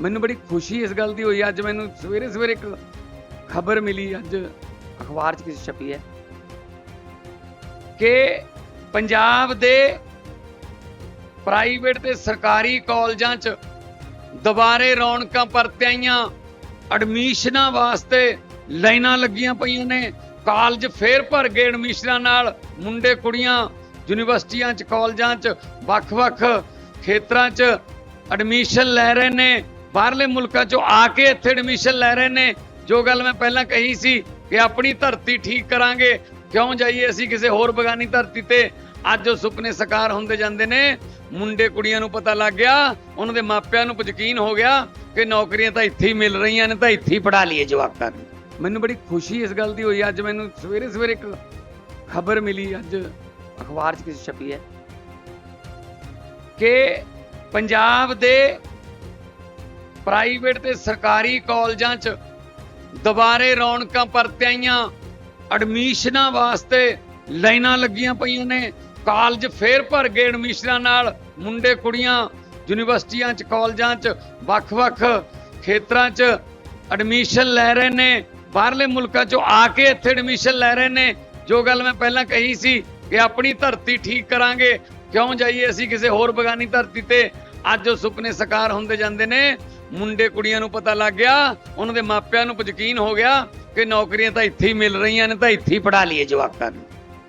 ਮੈਨੂੰ ਬੜੀ ਖੁਸ਼ੀ ਇਸ ਗੱਲ ਦੀ ਹੋਈ, ਅੱਜ ਮੈਨੂੰ ਸਵੇਰੇ ਸਵੇਰੇ ਇੱਕ ਖਬਰ ਮਿਲੀ, ਅੱਜ ਅਖਬਾਰ 'ਚ ਕਿਸੇ ਛਪੀ ਹੈ ਕਿ ਪੰਜਾਬ ਦੇ ਪ੍ਰਾਈਵੇਟ ਤੇ ਸਰਕਾਰੀ ਕਾਲਜਾਂ 'ਚ ਦੁਬਾਰੇ ਰੌਣਕਾਂ ਪਰਤਿਆਈਆਂ ਐਡਮਿਸ਼ਨਾਂ ਵਾਸਤੇ ਲਾਈਨਾਂ ਲੱਗੀਆਂ ਪਈਆਂ ਨੇ। ਕਾਲਜ ਫੇਰ ਭਰ ਗਏ ਐਡਮਿਸ਼ਨਾਂ ਨਾਲ, ਮੁੰਡੇ, ਕੁੜੀਆਂ ਯੂਨੀਵਰਸਿਟੀਆਂ 'ਚ, ਕਾਲਜਾਂ 'ਚ, ਵੱਖ-ਵੱਖ ਖੇਤਰਾਂ 'ਚ ਐਡਮਿਸ਼ਨ ਲੈ ਰਹੇ ਨੇ। ਬਾਹਰਲੇ ਮੁਲਕਾਂ 'ਚੋਂ ਆ ਕੇ ਇੱਥੇ ਐਡਮਿਸ਼ਨ ਲੈ ਰਹੇ ਨੇ। ਜੋ ਗੱਲ ਮੈਂ ਪਹਿਲਾਂ ਕਹੀ ਸੀ ਕਿ ਆਪਣੀ ਧਰਤੀ ਠੀਕ ਕਰਾਂਗੇ, ਕਿਉਂ ਜਾਈਏ ਅਸੀਂ ਕਿਸੇ ਹੋਰ ਬਗਾਨੀ ਧਰਤੀ ਤੇ? ਅੱਜ ਉਹ ਸੁਪਨੇ ਸਾਕਾਰ ਹੁੰਦੇ ਜਾਂਦੇ ਨੇ। ਮੁੰਡੇ ਕੁੜੀਆਂ ਨੂੰ ਪਤਾ ਲੱਗ ਗਿਆ, ਉਹਨਾਂ ਦੇ ਮਾਪਿਆਂ ਨੂੰ ਯਕੀਨ ਹੋ ਗਿਆ ਕਿ ਨੌਕਰੀਆਂ ਤਾਂ ਇੱਥੇ ਹੀ ਮਿਲ ਰਹੀਆਂ ਨੇ, ਤਾਂ ਇੱਥੇ ਹੀ ਪੜਾ ਲਈਏ ਜਵਾਕਾਂ ਨੂੰ। ਮੈਨੂੰ ਬੜੀ ਖੁਸ਼ੀ ਇਸ ਗੱਲ ਦੀ ਹੋਈ। ਅੱਜ ਮੈਨੂੰ ਸਵੇਰੇ ਸਵੇਰੇ ਇੱਕ ਖਬਰ ਮਿਲੀ, ਅੱਜ ਅਖਬਾਰ 'ਚ ਕਿਸੇ ਛਪੀ ਹੈ ਕਿ ਪੰਜਾਬ ਦੇ ਪ੍ਰਾਈਵੇਟ ਤੇ ਸਰਕਾਰੀ ਕਾਲਜਾਂ 'ਚ ਦੁਬਾਰੇ ਰੌਣਕਾਂ ਪਰਤ ਆਈਆਂ ਐਡਮਿਸ਼ਨਾਂ ਵਾਸਤੇ ਲਾਈਨਾਂ ਲੱਗੀਆਂ ਪਈਆਂ ਨੇ। ਕਾਲਜ ਫੇਰ ਭਰ ਗਏ ਐਡਮਿਸ਼ਨਾਂ ਨਾਲ। ਮੁੰਡੇ, ਕੁੜੀਆਂ ਯੂਨੀਵਰਸਿਟੀਆਂ 'ਚ, ਕਾਲਜਾਂ 'ਚ, ਵੱਖ-ਵੱਖ ਖੇਤਰਾਂ 'ਚ ਐਡਮਿਸ਼ਨ ਲੈ ਰਹੇ ਨੇ। ਬਾਹਰਲੇ ਮੁਲਕਾਂ 'ਚੋਂ ਆ ਕੇ ਇੱਥੇ ਐਡਮਿਸ਼ਨ ਲੈ ਰਹੇ ਨੇ। ਜੋ ਗੱਲ ਮੈਂ ਪਹਿਲਾਂ ਕਹੀ ਸੀ ਕਿ ਆਪਣੀ ਧਰਤੀ ਠੀਕ ਕਰਾਂਗੇ, ਕਿਉਂ ਜਾਈਏ ਅਸੀਂ ਕਿਸੇ ਹੋਰ ਬਗਾਨੀ ਧਰਤੀ ਤੇ? ਅੱਜ ਉਹ ਸੁਪਨੇ ਸਾਕਾਰ ਹੁੰਦੇ ਜਾਂਦੇ ਨੇ। ਮੁੰਡੇ ਕੁੜੀਆਂ ਨੂੰ ਪਤਾ ਲੱਗ ਗਿਆ, ਉਹਨਾਂ ਦੇ ਮਾਪਿਆਂ ਨੂੰ ਯਕੀਨ ਹੋ ਗਿਆ ਕਿ ਨੌਕਰੀਆਂ ਤਾਂ ਇੱਥੇ ਹੀ ਮਿਲ ਰਹੀਆਂ ਨੇ, ਤਾਂ ਇੱਥੇ ਹੀ ਪੜਾ ਲਈਏ ਜਵਾਕਾਂ ਨੂੰ।